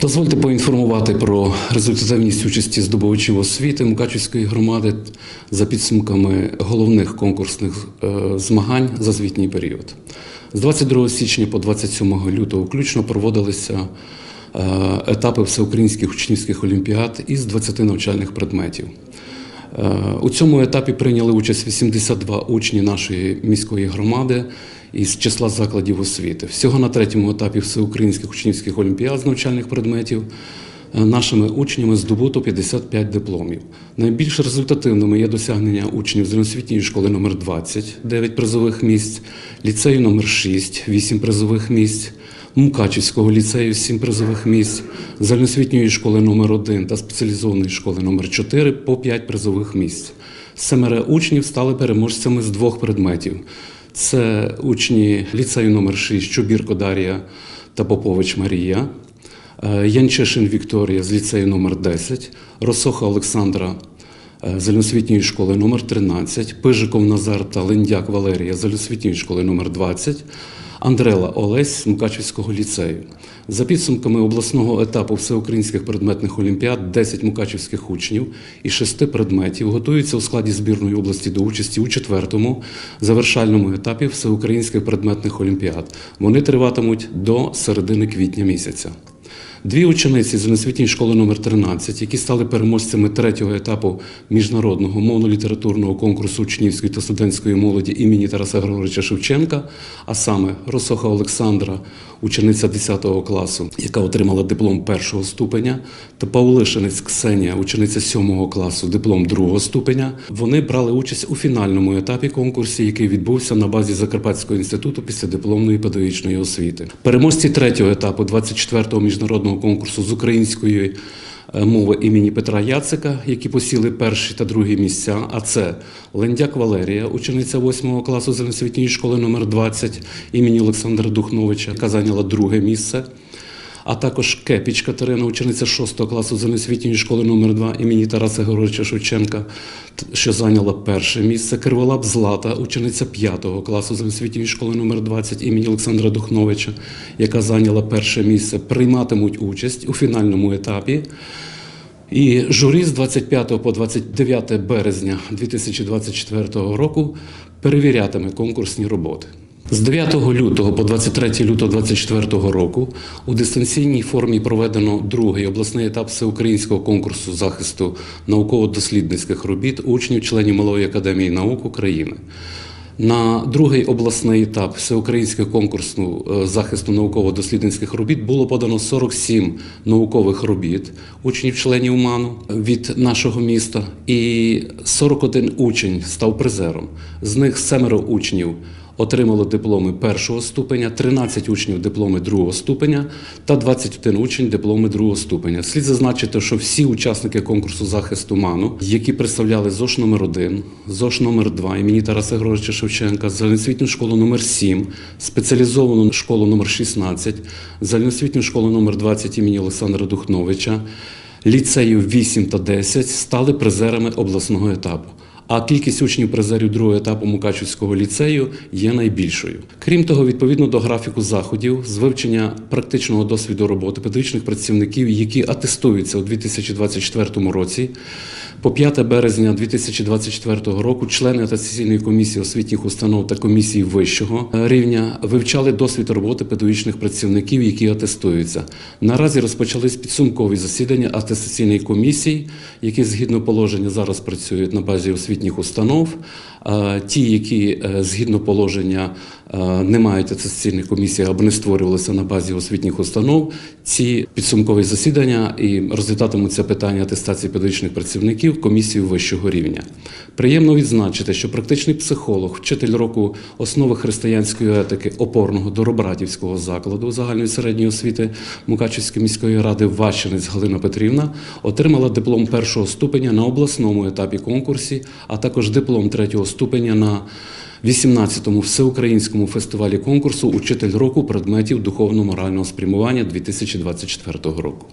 Дозвольте поінформувати про результативність участі здобувачів освіти Мукачівської громади за підсумками головних конкурсних е, змагань за звітній період. З 22 січня по 27 лютого включно проводилися е, етапи всеукраїнських учнівських олімпіад із 20 навчальних предметів. Е, У цьому етапі прийняли участь 82 учні нашої міської громади із числа закладів освіти. Всього на третьому етапі всеукраїнських учнівських олімпіад з навчальних предметів е, нашими учнями здобуто 55 дипломів. Найбільш результативними є досягнення учнів загальноосвітньої школи номер 20 9 призових місць, ліцею номер 6 8 призових місць. Мукачівського ліцею 7 призових місць, загальноосвітньої школи номер 1 та спеціалізованої школи номер 4 по 5 призових місць. Семеро учнів стали переможцями з двох предметів. Це учні ліцею номер 6 Чубірко Дар'я та Попович Марія, Янчешин Янчишин Вікторія з ліцею номер 10, Росоха Олександра е, школи номер 13, Пижиков Назар та Линдяк Валерія з загальноосвітньої школи номер 20, Андрела Олесь з Мукачівського ліцею. За підсумками обласного етапу всеукраїнських предметних олімпіад 10 мукачівських учнів із 6 предметів готуються у складі збірної області до участі у четвертому завершальному етапі всеукраїнських предметних олімпіад. Вони триватимуть до середини квітня місяця. Дві учениці з освітньої школи номер 13, які стали переможцями третього етапу міжнародного мовно-літературного конкурсу учнівської та студентської молоді імені Тараса Григоровича Шевченка, а саме Росоха Олександра, учениця 10 класу, яка отримала диплом першого ступеня, та Павлишинець Ксенія, учениця 7 класу, диплом другого ступеня. Вони брали участь у фінальному етапі конкурсу, який відбувся на базі Закарпатського інституту після дипломної педагогічної освіти. Переможці третього етапу 24-го міжнародного конкурсу з української е, мови імені Петра Яцика, які посіли перші та другі місця. А це Лендяк Валерія, учениця 8 класу загальноосвітньої школи номер 20 імені Олександра Духновича, яка зайняла друге місце. А також Кепіч Катерина, учениця 6 класу загальноосвітньої школи номер 2 імені Тараса Григоровича Шевченка, що зайняла перше місце. Криволап Злата, учениця 5 класу загальноосвітньої школи номер 20 імені Олександра Духновича, яка зайняла перше місце, прийматимуть участь у фінальному етапі. І журі з 25 по 29 березня 2024 року перевірятиме конкурсні роботи. З 9 лютого по 23 лютого 2024 року у дистанційній формі проведено другий обласний етап всеукраїнського конкурсу захисту науково-дослідницьких робіт учнів членів Малої академії наук України. На другий обласний етап всеукраїнського конкурсу е, захисту науково-дослідницьких робіт було подано 47 наукових робіт учнів-членів МАНу від нашого міста, і 41 учень став призером. З них семеро учнів отримало дипломи першого ступеня, 13 учнів дипломи другого ступеня та 21 учень дипломи другого ступеня. Слід зазначити, що всі учасники конкурсу захисту МАНу, які представляли ЗОШ номер 1 ЗОШ номер 2 імені Тараса Григоровича Шевченка, загальноосвітню школу номер 7 спеціалізовану школу номер 16 загальноосвітню школу номер 20 імені Олександра Духновича, ліцеїв 8 та 10 стали призерами обласного етапу. А кількість учнів призерів другого етапу Мукачівського ліцею є найбільшою. Крім того, відповідно до графіку заходів з вивчення практичного досвіду роботи педагогічних працівників, які атестуються у 2024 році, по 5 березня 2024 року члени атестаційної комісії освітніх установ та комісії вищого рівня вивчали досвід роботи педагогічних працівників, які атестуються. Наразі розпочались підсумкові засідання атестаційної комісії, які згідно положення зараз працюють на базі освітніх установ. Ті, які е, згідно положення е, не мають атестаційних комісій або не створювалися на базі освітніх установ, ці підсумкові засідання і розглядатимуться питання атестації педагогічних працівників комісією вищого рівня. Приємно відзначити, що практичний психолог, вчитель року основи християнської етики опорного Доробратівського закладу загальної середньої освіти Мукачівської міської ради Ващенець Галина Петрівна отримала диплом першого ступеня на обласному етапі конкурсі, а також диплом третього ступеня на 18-му всеукраїнському фестивалі конкурсу Учитель року предметів духовно-морального спрямування 2024 року.